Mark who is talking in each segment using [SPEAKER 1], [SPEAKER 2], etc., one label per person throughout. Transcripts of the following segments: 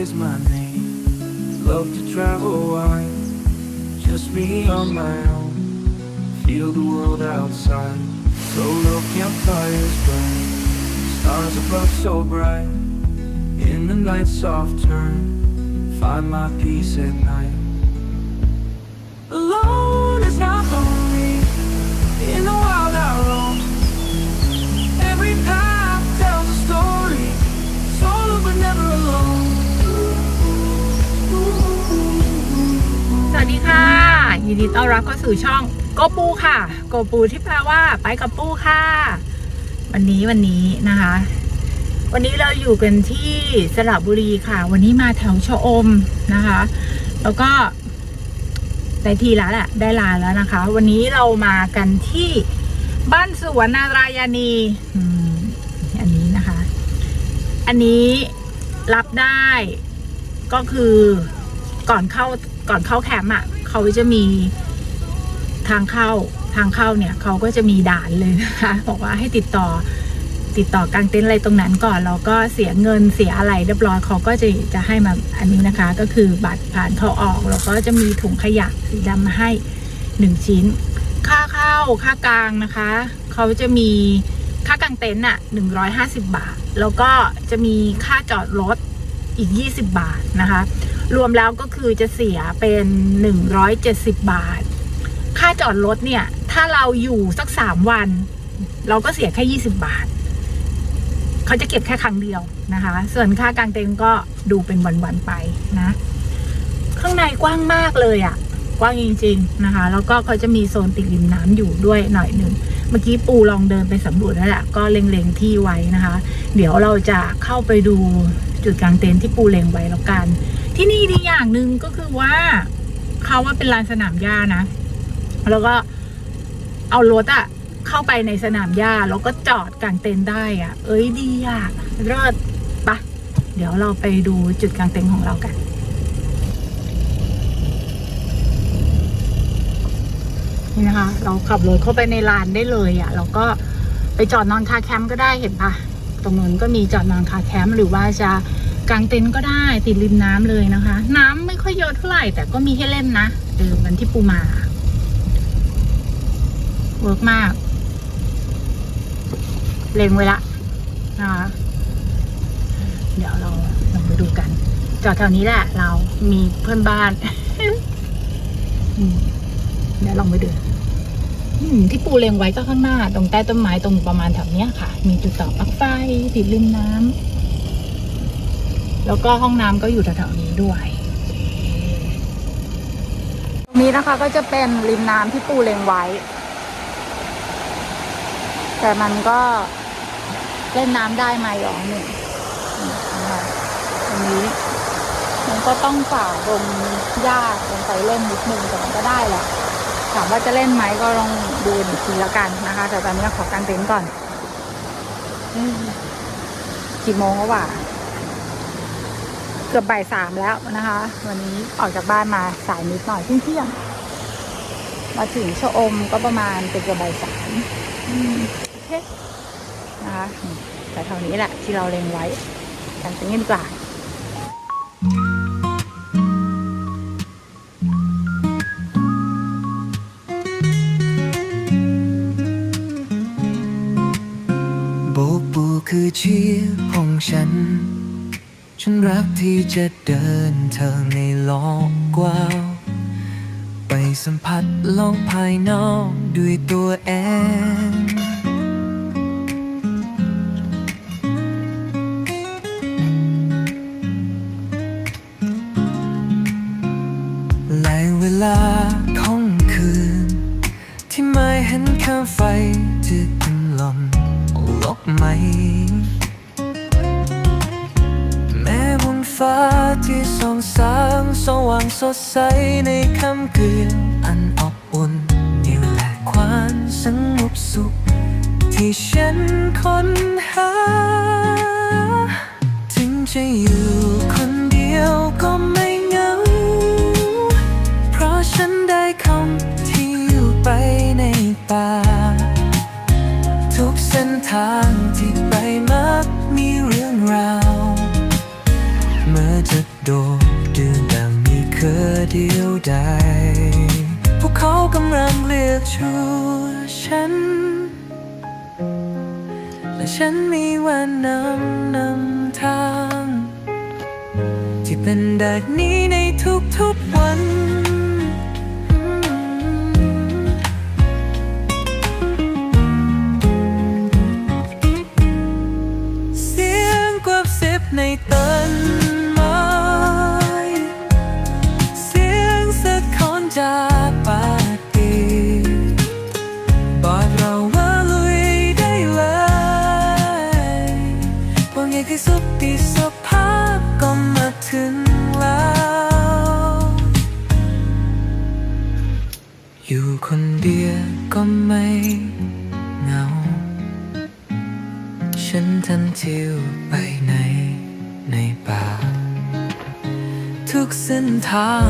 [SPEAKER 1] is my name. Love to travel wide, just me on my own. Feel the world outside, solo campfires burn. Stars above so bright, in the night's soft turn. Find my peace at night.
[SPEAKER 2] ดีค่ะยินดีต้อนรับเข้าสู่ช่องโกปูค่ะโกปูที่แปลว่าไปกับปูค่ะ วันนี้วันนี้นะคะ วันนี้เราอยู่กันที่สระบุรีค่ะ วันนี้มาแถวชะอมนะคะ แล้วก็ได้ทีแล้วแหละได้ลาแล้วนะคะ วันนี้เรามากันที่บ้านสวนนารายานีอันนี้นะคะ อันนี้รับได้ก็คือก่อนเข้า ก่อนเข้าแคมป์อะเขาจะมีทางเข้าทางเข้าเนี่ยเขาก็จะมีด่านเลยนะคะบอกว่าให้ติดต่อติดต่อกางเต็นท์อะไรตรงนั้นก่อนแล้วก็เสียเงินเสียอะไรเรียบร้อยเขาก็จะจะให้มาอันนี้นะคะ ก็คือบัตรผ่านเข้าออกแล้วก็จะมีถุงขยะสีดำมาให้หนึ่งชิ้น ค่าเข้าค่ากลางนะคะเขาจะมีค่ากางเต็นท์อะหนึ่งร้อยห้าสิบบาท แล้วก็จะมีค่าจอดรถอีกยี่สิบบาทนะคะ รวมแล้วก็คือจะเสียเป็นหนึ่งร้อยเจ็ดสิบาท ค่าจอดรถเนี่ย ถ้าเราอยู่สักสามวัน เราก็เสียแค่ยี่สิบบาท เขาจะเก็บแค่ครั้งเดียวนะคะ ส่วนค่ากางเต็นท์ก็ดูเป็นวันๆไปนะ ข้างในกว้างมากเลยอะ่ะ กว้างจริง ๆนะคะ แล้วก็เขาจะมีโซนติดริมน้ำอยู่ด้วยหน่อยหนึ่งเมื่อกี้ปูลองเดินไปสำรวจแล้วแหละก็เล็งๆที่ไว้นะคะ เดี๋ยวเราจะเข้าไปดูจุดกางเต็นท์ที่ปูเล็งไว้แล้วกัน ที่นี่ดีอย่างหนึ่งก็คือว่าเขาว่าเป็นลานสนามหญ้านะ แล้วก็เอารถอะเข้าไปในสนามหญ้าแล้วก็จอดกางเต็นท์ได้อะเอ้ยดีอะเลิศปะเดี๋ยวเราไปดูจุดกางเต็นท์ของเรากันนี่นะคะ เราขับรถเข้าไปในลานได้เลยอะ่ะแล้วก็ไปจอดนอนคาแคมป์ก็ได้เห็นปะตรงนู้นก็มีจอดนอนคาแคมป์หรือว่าจะ กางเต็นท์ก็ได้ติดริมน้ำเลยนะคะ น้ำไม่ค่อยเยอะเท่าไหร่ แต่ก็มีให้เล่นนะเออวันที่ปูมาเวิร์กมากเล็งไว้ละนะคะเดี๋ยวเราลองไปดูกัน จอดแถวนี้แหละ เรามีเพื่อนบ้านเดี๋ยวลองไปดูที่ปูเล็งไว้ก็ข้างหน้า ตรงใต้ต้นไม้ตรงประมาณแถวนี้ค่ะ มีจุดต่อปลั๊กไฟติดริมน้ำ แล้วก็ห้องน้ำก็อยู่แถวๆนี้ด้วยตรงนี้นะคะก็จะเป็นริมน้ำที่ปูเล็งไว้ แต่มันก็เล่นน้ำได้ไหมหรอหนึ่งตรงนี้มันก็ต้องฝ่าลงหญ้าลงไปเล่นนิดนึงแต่มันก็ได้แหละถามว่าจะเล่นไหมก็ลองดูอีกทีแล้วกันนะคะ แต่ตอนนี้ขอการเต็นท์ก่อนกี่โมงแล้ววะ เกือบบ่ายสามแล้วนะคะ วันนี้ออกจากบ้านมาสายนิดหน่อยเที่ยงมาถึงชะอมก็ประมาณเกือบบ่ายสามโอเคนะคะแต่เท่านี้แหละที่เราเล็งไว้กันเต็นท์กันดีกว่า
[SPEAKER 1] โบปูคือชีพของฉัน ฉันรักที่จะเดินเธอในโลกกว้าง ไปสัมผัสโลกภายนอกด้วยตัวเองและเวลาของคืน ที่ไม่เห็นค่าไฟจะ สดใสในค่ำคืนอันอบอุ่นนี่แหละความสงบสุข ที่ฉันค้นหา ถึงจะอยู่คนเดียวก็ไม่เหงา เพราะฉันได้คำที่อยู่ไปในป่า ทุกเส้นทางที่ไปมักมีเรื่องราว เมื่อจะโดดเดื่น เคอเดียวดายพวกเขากำลังเรียกชูฉัน และฉันมีวันนำนำทาง ที่เป็นแบบนี้ในทุกๆวัน แค่สุดที่สภาพก็มาถึงแล้ว อยู่คนเดียวก็ไม่เหงา ฉันทันเที่ยวไปไหนในป่า ทุกเส้นทาง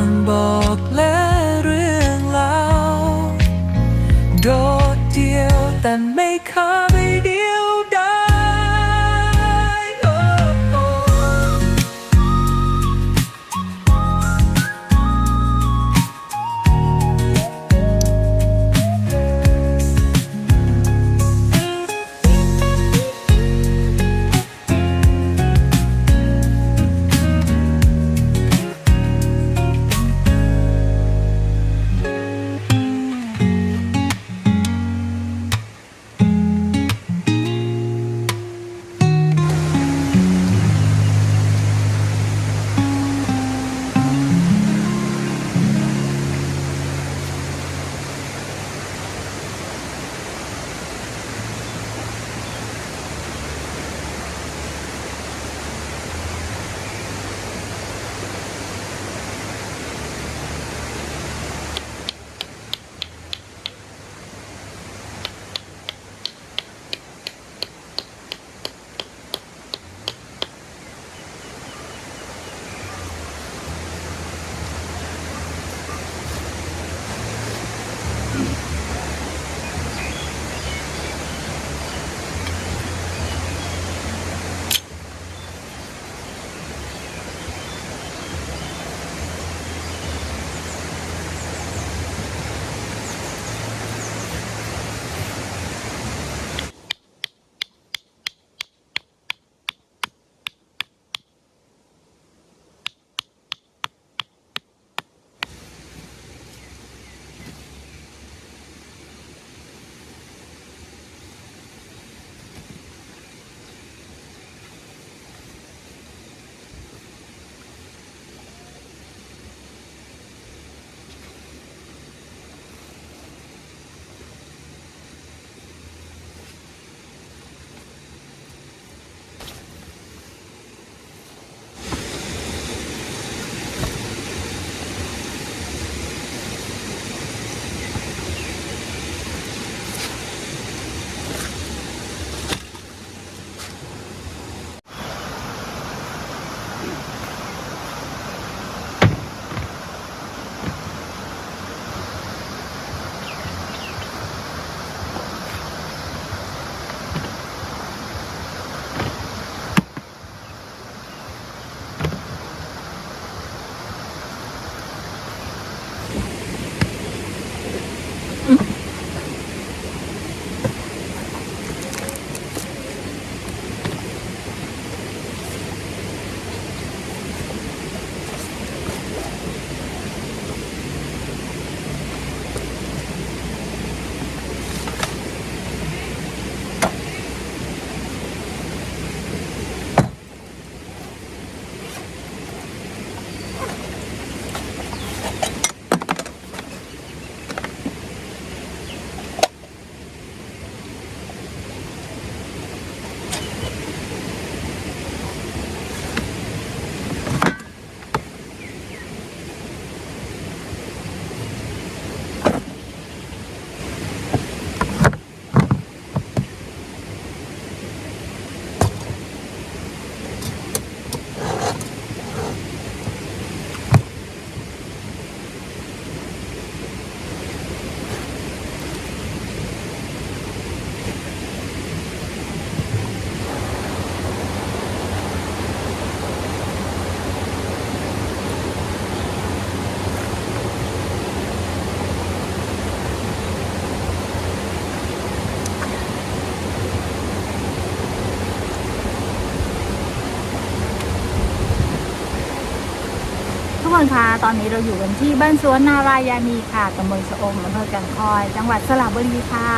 [SPEAKER 2] นคะตอนนี้เราอยู่กันที่บ้านสวนนารายานีค่ะตำบลชะอมอำเภอแก่งคอย จังหวัดสระบุรีค่ะ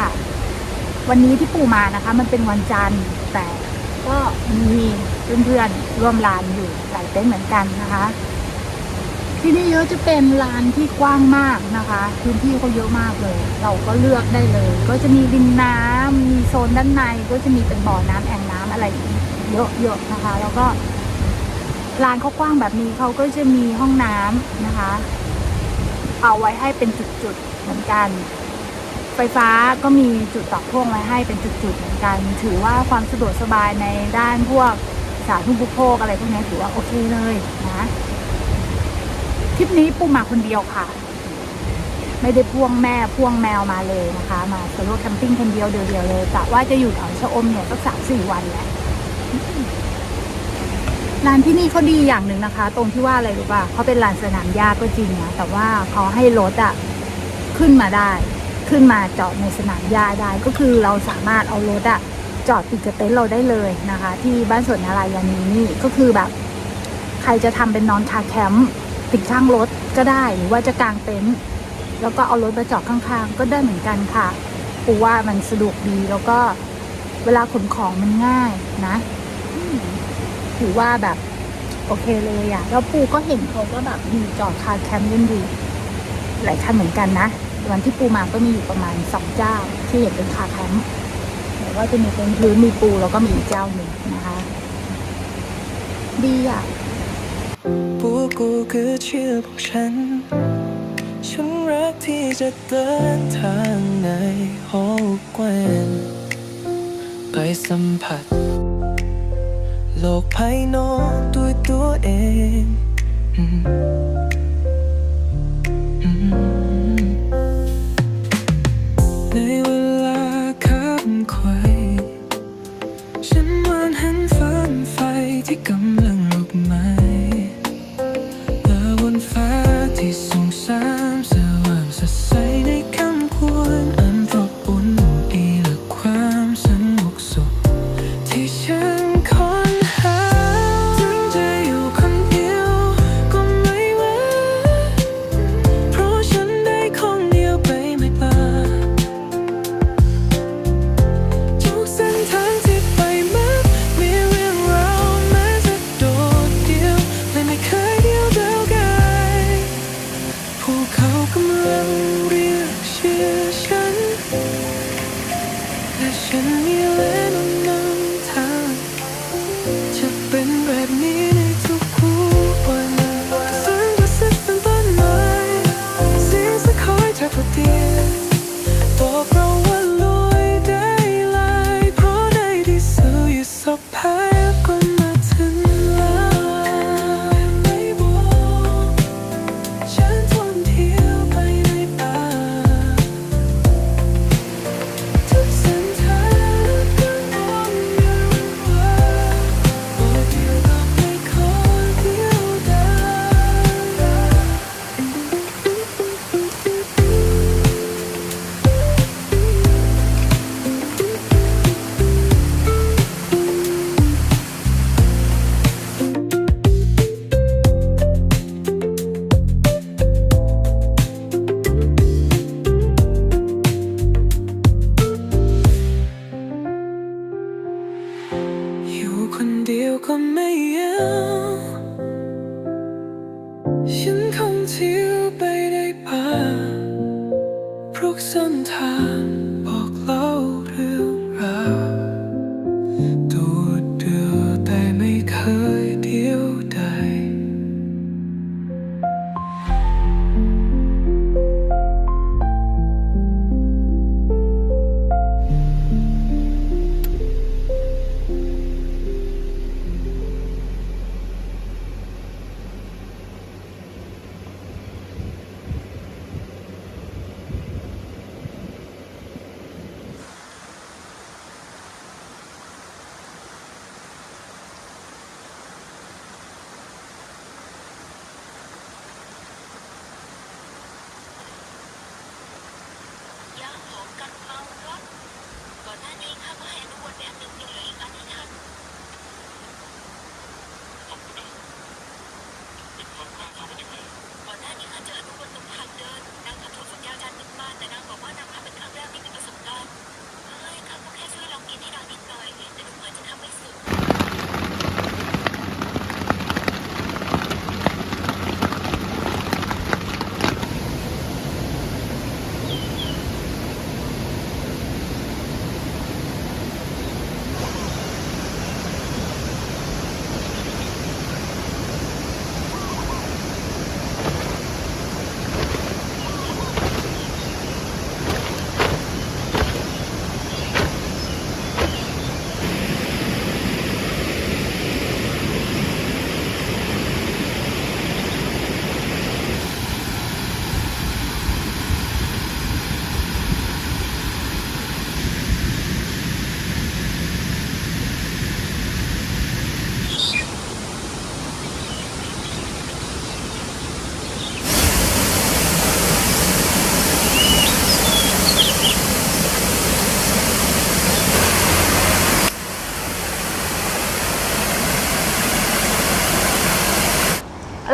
[SPEAKER 2] วันนี้ที่ปู่มานะคะ มันเป็นวันจันทร์แต่ก็มีเพื่อนๆร่วมลานอยู่หลายเต็นท์เหมือนกันนะคะ ที่นี่เยอะจะเป็นลานที่กว้างมากนะคะ พื้นที่เขาเยอะมากเลย เราก็เลือกได้เลย ก็จะมีดินน้ำมีโซนด้านในก็จะมีเป็นบ่อน้ำแอ่งน้ำอะไรเยอะๆนะคะ แล้วก็ ลานเขากว้างแบบนี้เขาก็จะมีห้องน้ำนะคะ เอาไว้ให้เป็นจุดๆเหมือนกัน ไฟฟ้าก็มีจุดต่อพ่วงไว้ให้เป็นจุดๆเหมือนกัน ถือว่าความสะดวกสบายในด้านพวกสาธารณูปโภคอะไรพวกนี้ถือว่าโอเคเลยนะทริปนี้ปูมาคนเดียวค่ะ ไม่ได้พ่วงแม่พ่วงแมวมาเลยนะคะ มาโซโล่แคมปิ้งคนเดียวเดียวๆเลยกะว่าจะอยู่แถวชะอมเนี่ยสักสามสี่วันแหละ ร้านที่นี่เขาดีอย่างหนึ่งนะคะ ตรงที่ว่าอะไรรู้ป่ะเขาเป็นลานสนามหญ้าก็จริงนะแต่ว่าเขาให้รถอะขึ้นมาได้ ขึ้นมาจอดในสนามหญ้าได้ ก็คือเราสามารถเอารถอะจอดติดกับเต็นท์เราได้เลยนะคะ ที่บ้านสวนนารายานีนี่ก็คือแบบ ใครจะทำเป็นนอนคาแคมป์ติดข้างรถก็ได้หรือว่าจะกางเต็นท์แล้วก็เอารถมาจอดข้างๆ ก็ได้เหมือนกันค่ะปูว่ามันสะดวกดีแล้วก็เวลาขนของมันง่ายนะ ถือว่าแบบโอเคเลยอะแล้วปูก็เห็นเขาก็แบบมีจอดคาแคมป์กันอยู่หลายคันเหมือนกันนะวันที่ปูมาก็มีอยู่ประมาณสองเจ้า ที่เห็นเป็นคาแคมป์แต่ว่าจะมีเป็นพื้นมีปูแล้วก็มีอีกเจ้าหนึ่งนะคะ ดีอะ
[SPEAKER 1] พวกกูคือชื่อพวกฉัน ฉันรักที่จะเดินทางในห้องแกวนไปสัมผัส โลกภายนอกด้วยตัวเอง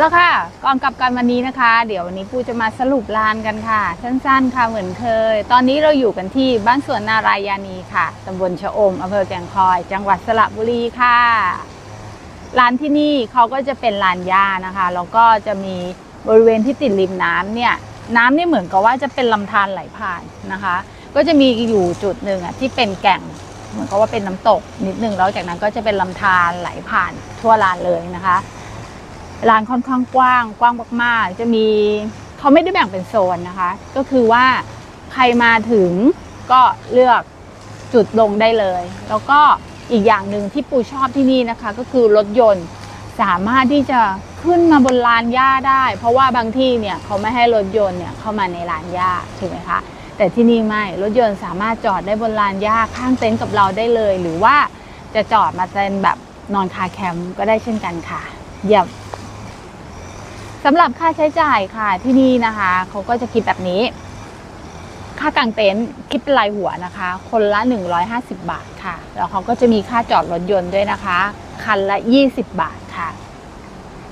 [SPEAKER 1] แล้วค่ะ
[SPEAKER 3] ก่อนกลับกันวันนี้นะคะ เดี๋ยววันนี้ปูจะมาสรุปลานกันค่ะ สั้นๆค่ะเหมือนเคย ตอนนี้เราอยู่กันที่บ้านสวนนารายานีค่ะตำบลชะอมอำเภอแก่งคอย จังหวัดสระบุรีค่ะร้านที่นี่เขาก็จะเป็นลานหญ้านะคะแล้วก็จะมีบริเวณที่ติดริมน้ำเนี่ยน้ำนี่เหมือนกับว่าจะเป็นลำธารไหลผ่านนะคะ ก็จะมีอยู่จุดหนึ่งอะที่เป็นแก่งเหมือนกับว่าเป็นน้ำตกนิดนึงแล้วจากนั้นก็จะเป็นลำธารไหลผ่านทั่วลานเลยนะคะ ลานค่อนข้างกว้างกว้างมากๆ จะมีเขาไม่ได้แบ่งเป็นโซนนะคะ ก็คือว่าใครมาถึงก็เลือกจุดลงได้เลย แล้วก็อีกอย่างหนึ่งที่ปูชอบที่นี่นะคะ ก็คือรถยนต์สามารถที่จะขึ้นมาบนลานหญ้าได้ เพราะว่าบางที่เนี่ยเขาไม่ให้รถยนต์เนี่ยเข้ามาในลานหญ้าถูกไหมคะแต่ที่นี่ไม่รถยนต์สามารถจอดได้บนลานหญ้าข้างเต็นท์กับเราได้เลย หรือว่าจะจอดมาเป็นแบบนอนคาแคมป์ก็ได้เช่นกันค่ะเยี่ยม สำหรับค่าใช้จ่ายค่ะที่นี่นะคะเขาก็จะคิดแบบนี้ ค่ากางเต็นท์คิดเป็นรายหัวนะคะ คนละ 150 บาทค่ะ แล้วเขาก็จะมีค่าจอดรถยนต์ด้วยนะคะ คันละ 20 บาทค่ะ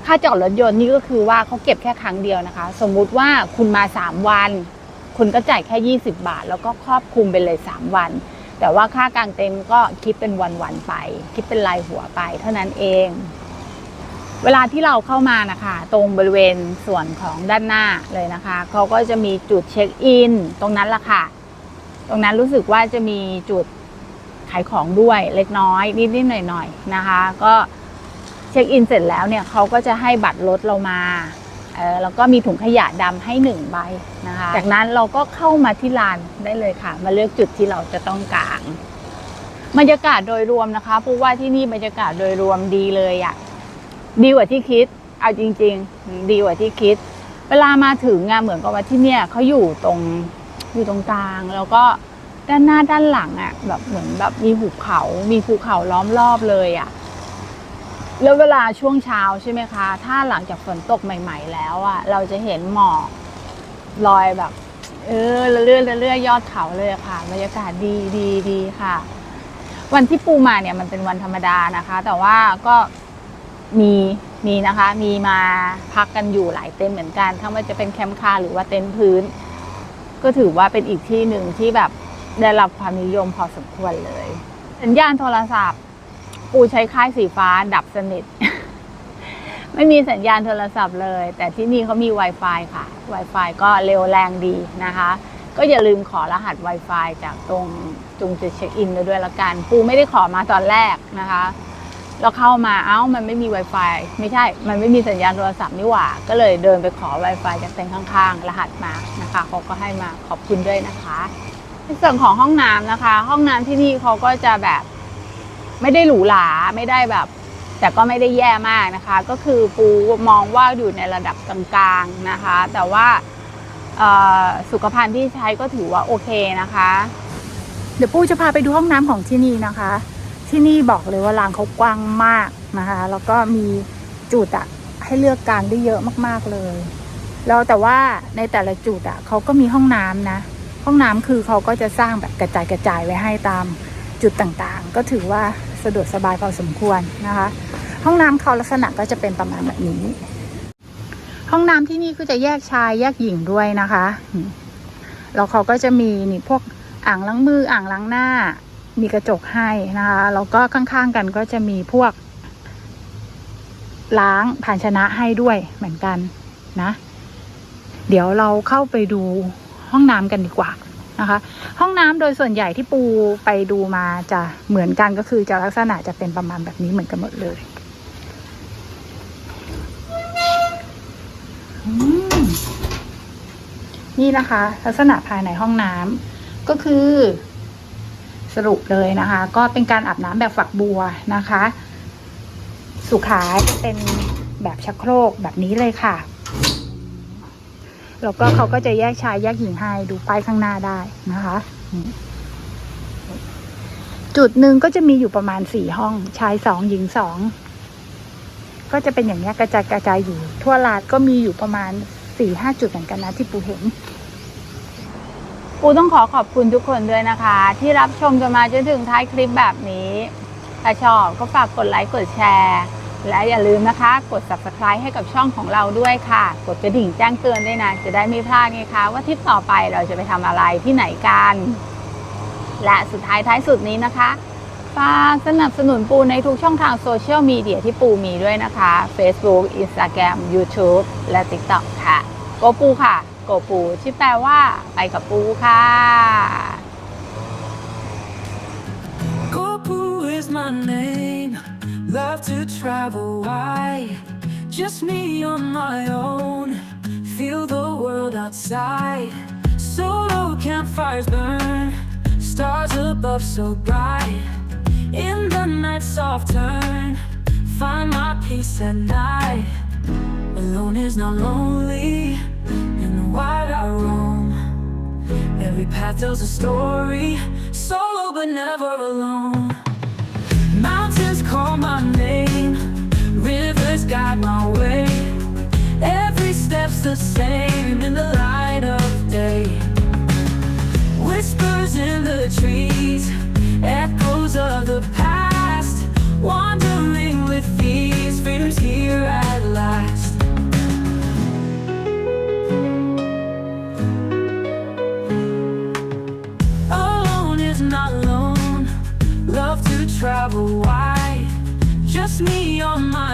[SPEAKER 3] ค่าจอดรถยนต์นี่ก็คือว่าเขาเก็บแค่ครั้งเดียวนะคะ สมมุติว่าคุณมา 3 วัน คุณก็จ่ายแค่ 20 บาท แล้วก็ครอบคลุมไปเลย 3 วัน แต่ว่าค่ากางเต็นท์ก็คิดเป็นวันๆไป คิดเป็นรายหัวไป เท่านั้นเอง เวลาที่เราเข้ามานะคะตรงบริเวณส่วนของด้านหน้าเลยนะคะเขาก็จะมีจุดเช็คอินตรงนั้นละค่ะ ตรงนั้นรู้สึกว่าจะมีจุดขายของด้วยเล็กน้อย นิดๆหน่อยๆนะคะ ก็เช็คอินเสร็จแล้วเนี่ยเขาก็จะให้บัตรรถเรามาเออแล้วก็มีถุงขยะดำให้หนึ่งใบนะคะ จากนั้นเราก็เข้ามาที่ลานได้เลยค่ะ มาเลือกจุดที่เราจะต้องกางบรรยากาศโดยรวมนะคะเพราะว่าที่นี่บรรยากาศโดยรวมดีเลยอะ่ะ ดีกว่าที่คิด เอาจริง ๆ ดีกว่าที่คิด เวลามาถึงอะเหมือนกับว่าที่เนี่ยเขาอยู่ตรงอยู่ตรงกลาง แล้วก็ด้านหน้าด้านหลังอะแบบเหมือนแบบมีหุบเขา มีภูเขาล้อมรอบเลยอะแล้วเวลาช่วงเช้าใช่ไหมคะ ถ้าหลังจากฝนตกใหม่ ๆ แล้วอะเราจะเห็นหมอกลอยแบบ เออเรื่อยๆเรื่อยๆยอดเขาเลยค่ะบรรยากาศดีดีดีค่ะ วันที่ปูมาเนี่ยมันเป็นวันธรรมดานะคะ แต่ว่าก็ มีมีนะคะมีมาพักกันอยู่หลายเต็นท์เหมือนกันทั้งว่าจะเป็นแคมป์คาหรือว่าเต็นท์พื้น ก็ถือว่าเป็นอีกที่หนึ่งที่แบบได้รับความนิยมพอสมควรเลย สัญญาณโทรศัพท์ ปูใช้ค่ายสีฟ้าดับสนิท ไม่มีสัญญาณโทรศัพท์เลย แต่ที่นี่เขามี Wi-Fi ค่ะ Wi-Fi ก็เร็วแรงดีนะคะ ก็อย่าลืมขอรหัส Wi-Fi จากตรงจุงจุดเช็คอินด้วยละกัน ปูไม่ได้ขอมาตอนแรกนะคะ เราเข้ามาเอ้ามันไม่มี Wi-Fi ไม่ใช่ มันไม่มีสัญญาณโทรศัพท์นี่หว่า ก็เลยเดินไปขอ Wi-Fi จากเต็นท์ข้างๆ รหัสมานะคะเขาก็ให้มาขอบคุณด้วยนะคะในส่วนของห้องน้ำนะคะ ห้องน้ำที่นี่เขาก็จะแบบไม่ได้หรูหราไม่ได้แบบ แต่ก็ไม่ได้แย่มากนะคะ ก็คือปูมองว่าอยู่ในระดับกลางๆนะคะ แต่ว่าสุขภัณฑ์ที่ใช้ก็ถือว่าโอเคนะคะ
[SPEAKER 2] เดี๋ยวปูจะพาไปดูห้องน้ำของที่นี่นะคะ ที่นี่บอกเลยว่าลานเขากว้างมากนะคะ แล้วก็มีจุดอะให้เลือกกางได้เยอะมากๆเลย แล้วแต่ว่าในแต่ละจุดอะเขาก็มีห้องน้ำนะ ห้องน้ำคือเขาก็จะสร้างแบบกระจายกระจายไว้ให้ตามจุดต่างๆ ก็ถือว่าสะดวกสบายพอสมควรนะคะ ห้องน้ำเขาลักษณะก็จะเป็นประมาณแบบนี้ ห้องน้ำที่นี่ก็จะแยกชายแยกหญิงด้วยนะคะแล้วเขาก็จะมีนี่พวกอ่างล้างมืออ่างล้างหน้า มีกระจกให้นะคะแล้วก็ข้างๆกันก็จะมีพวก ล้างภานชนะให้ด้วยเหมือนกันนะ เดี๋ยวเราเข้าไปดูห้องน้ำกันดีกว่านะคะ ห้องน้ำโดยส่วนใหญ่ที่ปูไปดูมาจะเหมือนกันก็คือจะลักษณะจะเป็นประมาณแบบนี้เหมือนกันหมดเลยนี่นะคะ ลักษณะภายในห้องน้ำก็คือ สรุปเลยนะคะ ก็เป็นการอาบน้ำแบบฝักบัวนะคะ สุขาจะเป็นแบบชักโครกแบบนี้เลยค่ะ แล้วก็เขาก็จะแยกชายแยกหญิงให้ดูป้ายข้างหน้าได้นะคะ จุดหนึ่งก็จะมีอยู่ประมาณสี่ห้อง ชายสองหญิงสองก็จะเป็นอย่างนี้กระจายกระจายอยู่ ทั่วลาดก็มีอยู่ประมาณสี่ห้าจุดเหมือนกันนะที่ปูเห็น ปูต้องขอขอบคุณทุกคนด้วยนะคะ ที่รับชมจนมาจนถึงท้ายคลิปแบบนี้ ถ้าชอบก็ฝากกดไลค์กดแชร์
[SPEAKER 3] และอย่าลืมนะคะ กด subscribe ให้กับช่องของเราด้วยค่ะ กดกระดิ่งแจ้งเตือนด้วยนะ จะได้ไม่พลาดไงคะว่าทริปต่อไปเราจะไปทำอะไรที่ไหนกัน และสุดท้ายท้ายสุดนี้นะคะฝากสนับสนุนปูในทุกช่องทางโซเชียลมีเดียที่ปูมีด้วยนะคะ Facebook Instagram YouTube และ TikTok ค่ะ โกปูค่ะ โกปูที่แปลว่า ไปกับปูค่ะ
[SPEAKER 4] Gopu is my name. Love to travel wide. Just me on my own. Feel the world outside. Solo campfires burn. Stars above so bright. In the night soft turn. Find my peace at night. Alone is not lonely. The I roam. Every path tells a story, solo but never alone. Mountains call my name, rivers guide my way. Every step's the same my